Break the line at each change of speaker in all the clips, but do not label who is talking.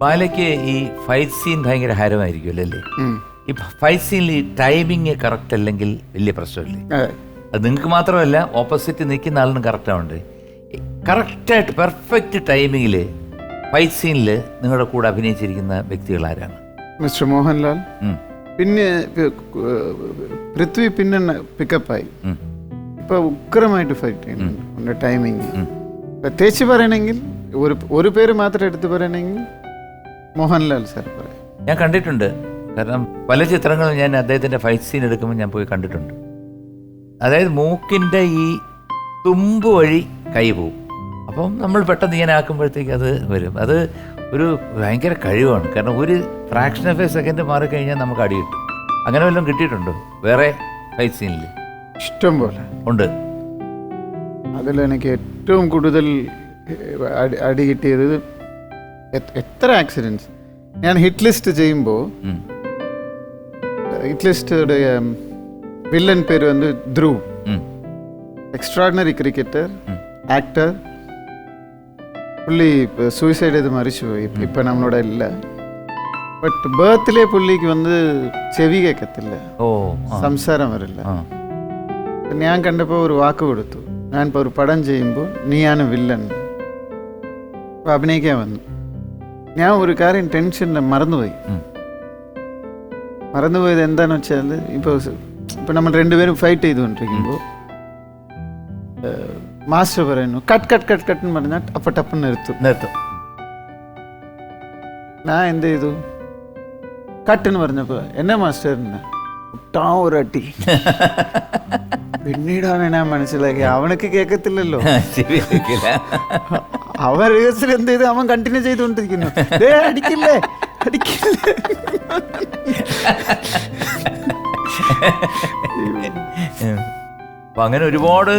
ബാലയ്ക്ക് ഈ fight scene ഭയങ്കര ഹരമായിരിക്കുമല്ലോ അല്ലേ? ഈ ഫൈറ്റ് സീനിൽ ഈ ടൈമിങ് കറക്റ്റ് അല്ലെങ്കിൽ വലിയ പ്രശ്നമില്ലേ?
അത്.
നിങ്ങൾക്ക് മാത്രമല്ല ഓപ്പോസിറ്റ് നിൽക്കുന്ന ആളിനും കറക്റ്റാവുണ്ട് കറക്റ്റായിട്ട് പെർഫെക്റ്റ് ടൈമിങ്ങിൽ ഫൈറ്റ് സീനിൽ നിങ്ങളുടെ കൂടെ അഭിനയിച്ചിരിക്കുന്ന വ്യക്തികൾ ആരാണ്?
മിസ്റ്റർ മോഹൻലാൽ. പിന്നെ പൃഥ്വി പിന്നെ പിക്കപ്പായി ഇപ്പൊ ഉഗ്രമായിട്ട് ഫൈറ്റ് ചെയ്യുന്നുണ്ട് ടൈമിങ് പ്രത്യേകിച്ച് പറയണമെങ്കിൽ ഒരു ഒരു പേര് മാത്രം എടുത്ത് പറയണമെങ്കിൽ മോഹൻലാൽ സാർ പറയാം
ഞാൻ കണ്ടിട്ടുണ്ട്. കാരണം പല ചിത്രങ്ങളും ഞാൻ അദ്ദേഹത്തിന്റെ ഫൈറ്റ് സീൻ എടുക്കുമ്പോൾ ഞാൻ പോയി കണ്ടിട്ടുണ്ട്. അതായത് മൂക്കിന്റെ ഈ തുമ്പ് വഴി കൈ പോവും. അപ്പം നമ്മൾ പെട്ടെന്ന് ഇങ്ങനെ ആക്കുമ്പോഴത്തേക്ക് അത് വരും. അത് ഒരു ഭയങ്കര കഴിവാണ്. കാരണം ഒരു ഫ്രാക്ഷൻ ഓഫ് എ സെക്കൻഡ് മാറിക്കഴിഞ്ഞാൽ നമുക്ക് അടി കിട്ടും. അങ്ങനെ വല്ലതും കിട്ടിയിട്ടുണ്ടോ? വേറെ ഫൈറ്റ് സീനിൽ
ഇഷ്ടം പോലെ.
ഉണ്ട്.
അതിൽ എനിക്ക് ഏറ്റവും കൂടുതൽ അടി കിട്ടിയത് എത്ര ആക്സിഡൻസ് ഞാൻ ഹിറ്റ് ലിസ്റ്റ് ചെയ്യുമ്പോൾ ഹിറ്റ് ലിസ്റ്റോടെ വില്ലൻ പേര് വന്ന് ധ്രുവ് எக்ஸ்ட்ராடினரி ക്രിക്കറ്റർ ആക്ടർ പുള്ളി സൂയിസൈഡ് சூசைடு இது மறிச்சு இப்போ ഇല്ല நம்மளோட இல்லை பட் பேர்த்லே ചെവി
வந்து
സംസാരം വരില്ല ഞാൻ കണ്ടപ്പോൾ ഒരു വാക്ക് കൊടുത്തു ഞാൻ ഇപ്പോൾ ഒരു പടം ചെയ്യുമ്പോൾ നീയാണ് വില്ലൻ അഭിനയിക്കാൻ വന്നു ഞാൻ ഒരു കാര്യം ടെൻഷനിൽ മറന്നുപോയി
ഉം,
മറന്നുപോയത് എന്താണെന്ന് വെച്ചാൽ ഇപ്പോൾ ഇപ്പോൾ നമ്മൾ രണ്ടുപേരും ഫൈറ്റ് ചെയ്തുകൊണ്ടിരിക്കുമ്പോൾ മാസ്റ്റർ പറയുന്നു കട്ട് കട്ട് കട്ട് കട്ട് എന്ന് പറഞ്ഞാൽ അപ്പം ടപ്പം നിർത്തും
നിർത്തും
ഞാൻ എന്ത് ചെയ്തു കട്ട് എന്ന് പറഞ്ഞപ്പോൾ എന്നെ മാസ്റ്ററിന് ഒട്ടാ ഒരു അട്ടി പിന്നീടാണ് ഞാൻ മനസ്സിലാക്കി അവനക്ക് കേൾക്കത്തില്ലല്ലോ
ശരി വെക്കില്ല.
അവൻ റിഹേഴ്സൽ എന്ത് ചെയ്ത് അവൻ കണ്ടിന്യൂ ചെയ്തുകൊണ്ടിരിക്കുന്നു. അടിക്കില്ലേ? അടിക്കില്ലേ.
അപ്പൊ അങ്ങനെ ഒരുപാട്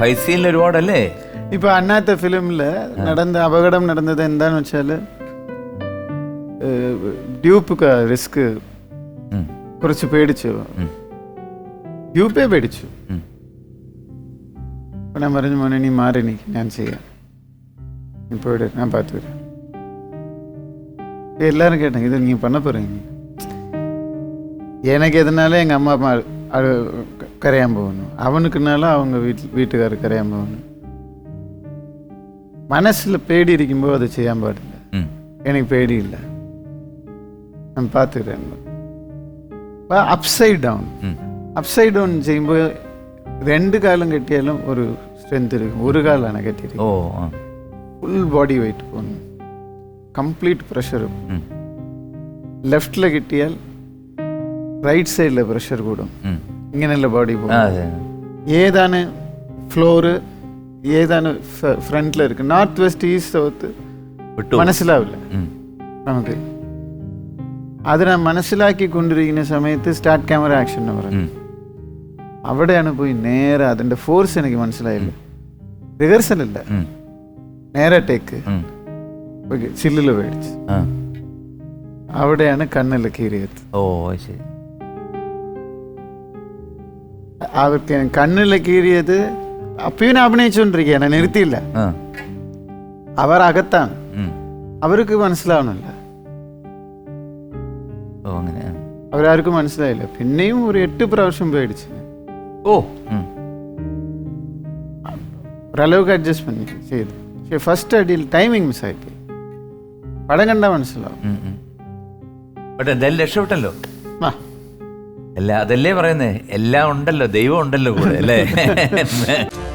ഫൈസീലിന് ഒരുപാടല്ലേ?
ഇപ്പൊ അന്നാത്ത ഫിലിമിൽ നടന്ന അപകടം നടന്നത് എന്താന്ന് വെച്ചാൽ ഡ്യൂപ്പ് റിസ്ക് കുറച്ച് പേടിച്ചു. ഡ്യൂപ്പേ പേടിച്ചു. ഞാൻ പറഞ്ഞു മോനെ നീ മാറി ഞാൻ ചെയ്യാം. போயிடு நான் பார்த்துக்கிறேன். எல்லாரும் கேட்டேன் இது நீங்கள் பண்ண போகிறீங்க எனக்கு எதனால எங்கள் அம்மா அம்மா அது கரையான் போகணும். அவனுக்குனாலும் அவங்க வீட்டில் வீட்டுக்காரர் கரையான் போகணும். மனசில் பேடி இருக்கும்போது அதை செய்யாமல் பாடுங்க
எனக்கு
பேடி இல்லை. நான் பார்த்துக்கிறேன். அப்சைட் டவுன்
அப்சைட்
டவுன் செய்யும்போது ரெண்டு காலம் கட்டியாலும் ஒரு ஸ்ட்ரென்த் இருக்கும் ஒரு கால் ஆனால்
ஓ
കെട്ടിയിരിക്കും
ആ
ഫുൾ ബോഡി വെയിറ്റ് പോകുന്നു കംപ്ലീറ്റ് പ്രഷറും
ഉം,
ലെഫ്റ്റിൽ കിട്ടിയാൽ റൈറ്റ് സൈഡിലെ പ്രഷർ കൂടും
ഉം.
ഇങ്ങനെയല്ല ബോഡി
ആ,
പോകും
അതെ
ഏതാണ് ഫ്ലോറ് ഏതാണ് ഫ്രണ്ടിൽ ഇരിക്കും നോർത്ത് വെസ്റ്റ് ഈസ്റ്റ് സൗത്ത്
വിട്ടു
മനസ്സിലാവില്ല
ഉം,
നമുക്ക് അത് ഞാൻ മനസ്സിലാക്കിക്കൊണ്ടിരിക്കുന്ന സമയത്ത് സ്റ്റാർട്ട് ക്യാമറ ആക്ഷൻ എന്ന് പറയും
ഉം,
അവിടെയാണ് പോയി നേരെ അതിൻ്റെ ഫോഴ്സ് എനിക്ക് മനസ്സിലായില്ല റിഹേഴ്സൽ ഇല്ല നേരെ നേരട്ടേക്ക് ചില്ലിൽ മേടിച്ച്. അവിടെയാണ് കണ്ണിൽ കീറിയത്.
ഓ ശരി.
അവർക്ക് കണ്ണിൽ കീറിയത് അപ്പിയനെ അഭിനയിച്ചുകൊണ്ടിരിക്കുകയാണ് നിർത്തിയില്ല. അവർ അകത്താണ്. അവർക്ക്
മനസ്സിലാവണല്ല
അവരാർക്കും മനസ്സിലായില്ല. പിന്നെയും ഒരു എട്ട് പ്രാവശ്യം പേടിച്ചു.
ഓ
ഒരളവുക്ക് അഡ്ജസ്റ്റ്മെന്റ് ചെയ്തു. പക്ഷേ ഫസ്റ്റ് അടിയിൽ ടൈമിംഗ് മിസ്സായിപ്പോയി പടം കണ്ടാൽ മനസ്സിലാവും.
ബട്ട് എന്തായാലും രക്ഷപ്പെട്ടല്ലോ.
ആ.
എല്ലാ അതല്ലേ പറയുന്നേ? എല്ലാം ഉണ്ടല്ലോ ദൈവം ഉണ്ടല്ലോ കൂടെ അല്ലേ?